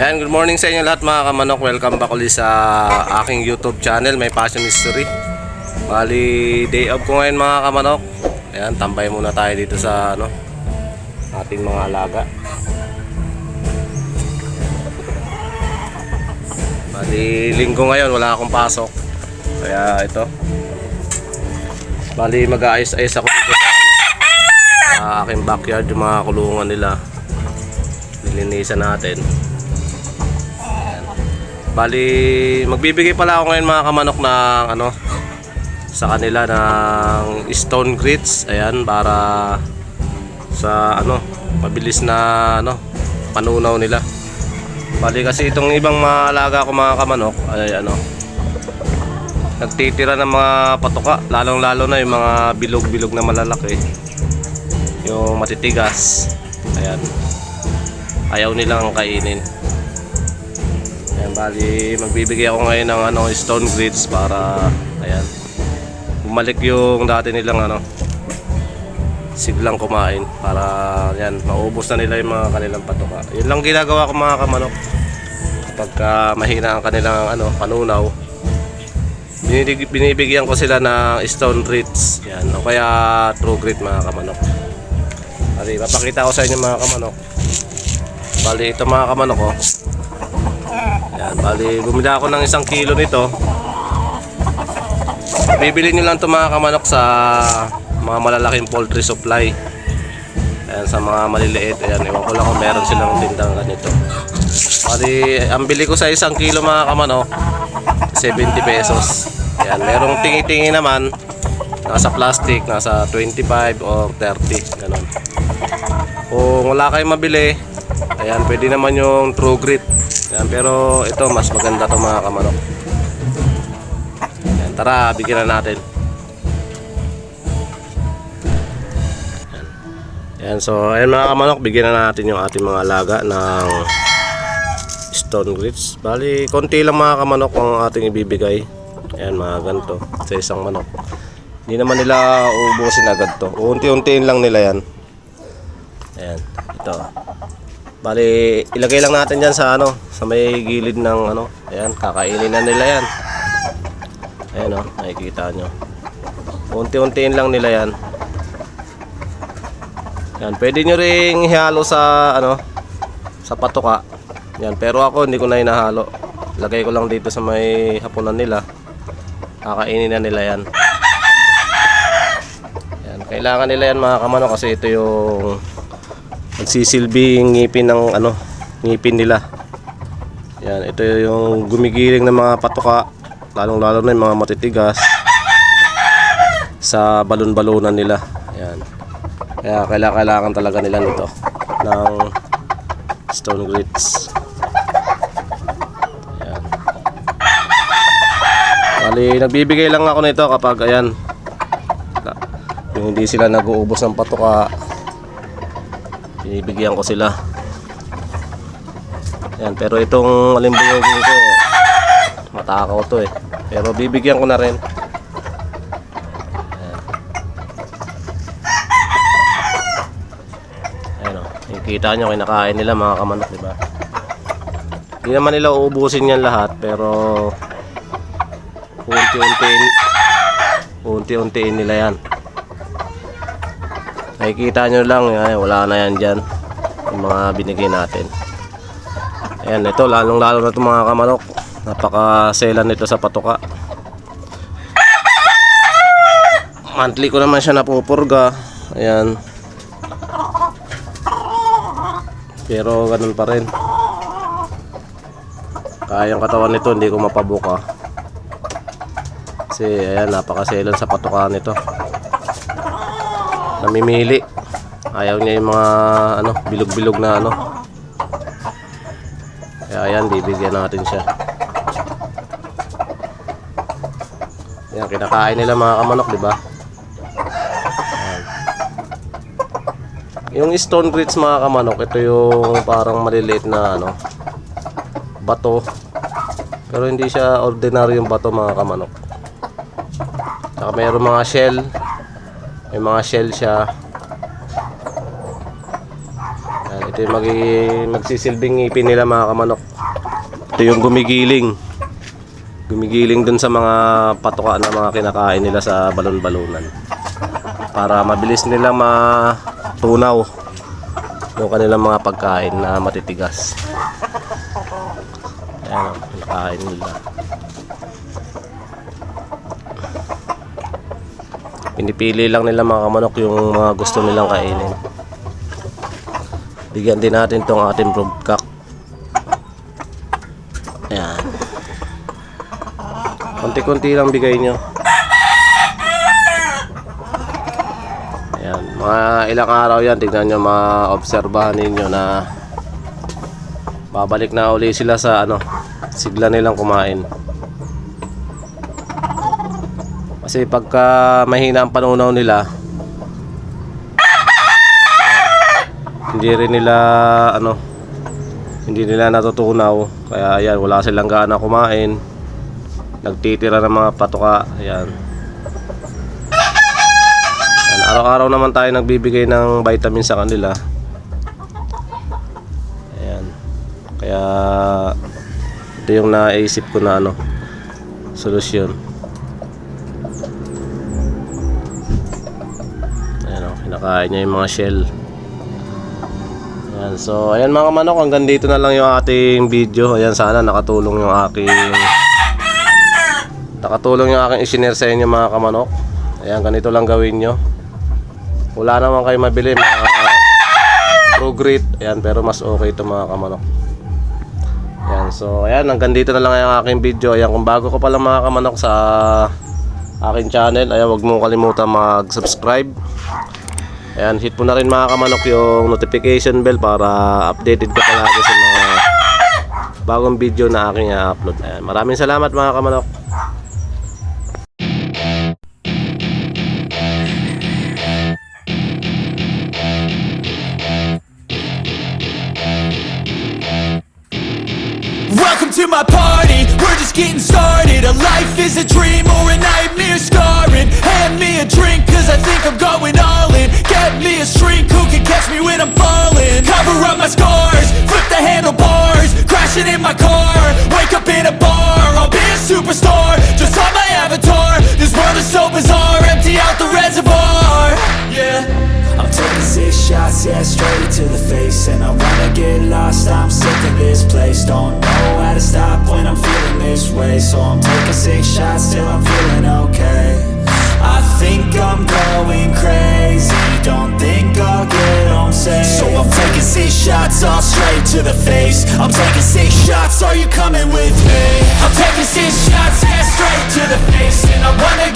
Ayan, good morning sa inyo lahat mga kamanok. Welcome back ulit sa aking YouTube channel, My Passion History. Bali, day off ko ngayon mga kamanok. Ayan, tambay muna tayo dito sa ano, ating mga alaga. Bali, linggo ngayon, wala akong pasok. Kaya ito. Bali, mag-aayos-ayos ako dito sa, ano, sa aking backyard, yung mga kulungan nila. Nilinisan natin. Bali, magbibigay pala ako ngayon mga kamanok ng ano sa kanila ng stone grits. Ayan, para sa ano, mabilis na ano, panunaw nila. Bali kasi itong ibang mga alaga ko mga kamanok ay ano, nagtitira ng mga patoka, lalong lalo na yung mga bilog-bilog na malalaki. Yung matitigas. Ayan. Ayaw nilang kainin. Bali magbibigay ako ngayon ng ano, stone grids para ayan. Bumalik yung dati nilang ano siglang kumain para yan maubos na nila yung mga kanilang patuka. Yun lang ginagawa ko mga kamanok. Kapag ah, mahina ang kanilang ano binibig- binibigyan ko sila ng stone grids. Yan, o kaya true grit mga kamanok. Bali, papakita ko sa inyo mga kamanok. Bali, ito mga kamanok oh. Bali bumili ako ng isang kilo nito. Bibili nyo lang ito mga kamanok sa mga malalaking poultry supply. Ayan, sa mga maliliit. Ayan, iwan ko lang kung meron silang tindang ganito. Bali, ang bili ko sa isang kilo mga kamanok, 70 pesos. Ayan, merong tingi-tingi naman, nasa plastic, nasa 25 or 30, ganun. Kung wala kayong mabili, ayan, pwede naman yung True Grit. Ayan, pero ito, mas maganda to mga kamanok. Ayan, tara, bigyan na natin. Ayan. Ayan, so, ayan mga kamanok, bigyan na natin yung ating mga alaga ng stone grits. Bali, konti lang mga kamanok ang ating ibibigay. Ayan, mga ganito, sa isang manok. Hindi naman nila uubusin agad to. Unti-untiin lang nila yan. Ayan, ito. Bali, ilagay lang natin dyan sa ano, sa may gilid ng ano. Ayan, kakainin na nila yan. Ayan o, nakikita nyo. Unti-untiin lang nila yan. Yan, pwede nyo ring ihalo sa ano, sa patuka. Yan, pero ako hindi ko na inahalo. Lagay ko lang dito sa may hapunan nila. Kakainin na nila yan. Yan, kailangan nila yan mga kamano kasi ito yung nagsisilbing ngipin ng ano, ngipin nila. Yan, ito yung gumigiling ng mga patuka, lalong lalo na yung mga matitigas sa balon-balunan nila. Yan. Kaya kailangan, kailangan talaga nila nito ng stone grits. Yan. Bali, nagbibigay lang ako nito kapag ayan, yung hindi sila nag-uubos ng patuka, binibigyan ko sila. Yan, pero itong alimbuyogin ko, matakaw to eh. Pero bibigyan ko na rin. Ayan o, nakikita nyo, kinakain nila mga kamanok, di ba? Hindi naman nila uubusin yan lahat, pero unti-untiin, unti-untiin nila yan. Nakikita nyo lang, ay, wala na yan dyan. Yung mga binigay natin. Ayan, ito, lalong-lalo na itong mga kamanok. Napaka-selan nito sa patuka. Monthly ko naman siya napupurga. Ayan. Pero ganun pa rin. Kayang katawan nito, hindi ko mapabuka. Kasi ayan, napakaselan sa patuka nito. Namimili. Ayaw niya yung mga ano, bilog-bilog na ano. Kaya ayan, bibigyan natin siya. Yan, kinakain nila mga kamanok, di ba? Yung stone grits mga kamanok, ito yung parang maliliit na ano, bato. Pero hindi siya ordinaryong bato mga kamanok. Saka mayroong mga shell. May mga shell siya. Yan, ito yung magiging magsisilbing ngipin nila mga kamanok. Ito yung gumigiling. Gumigiling dun sa mga patuka na mga kinakain nila sa balon-balunan. Para mabilis nilang matunaw yung kanilang mga pagkain na matitigas. Ayan, ang kinakain nila. Pinipili lang nila mga kamanok yung mga gusto nilang kainin. Bigyan din natin tong ating broodcock. Ayan. Konti-konti lang bigay nyo. Ayan. Mga ilang araw yan. Tignan nyo, ma-obserbahan ninyo na babalik na uli sila sa ano, sigla nilang kumain. Kasi pagka mahina ang panunaw nila, hindi rin nila ano, hindi nila natutunaw. Kaya ayan, wala silang gana kumain. Nagtitira ng mga patuka. Ayan. Ayan, araw-araw naman tayo nagbibigay ng vitamin sa kanila. Ayan. Kaya ito yung naisip ko na ano, solusyon. Kinakain niya yung mga shell. Ayan, so ayan mga manok, hanggang dito na lang yung ating video. Ayan, sana nakatulong yung aking nakatulong yung aking isinare sa inyo mga kamanok. Ayan, ganito lang gawin nyo. Wala naman kayo mabili mga True. Ayan, pero mas okay ito mga kamanok. Ayan, so ayan, hanggang dito na lang yung aking video. Ayan, kung bago ko pa lang mga kamanok sa aking channel, ayan, wag mo kalimutan mag-subscribe. Ayan, hit mo na rin mga kamanok yung notification bell para updated ka palagi sa mga bagong video na aking i-upload. Ayan, maraming salamat mga kamanok. Welcome to my party, we're just getting started A life is a dream or a nightmare superstar, just on my avatar. This world is so bizarre, empty out the reservoir. Yeah. I'm taking six shots, yeah, straight to the face. And I wanna get lost, I'm sick of this place. Don't know how to stop when I'm feeling this way. So I'm taking six shots to the face I'm taking six shots, are you coming with me? I'm taking six shots, yeah, straight to the face And I wanna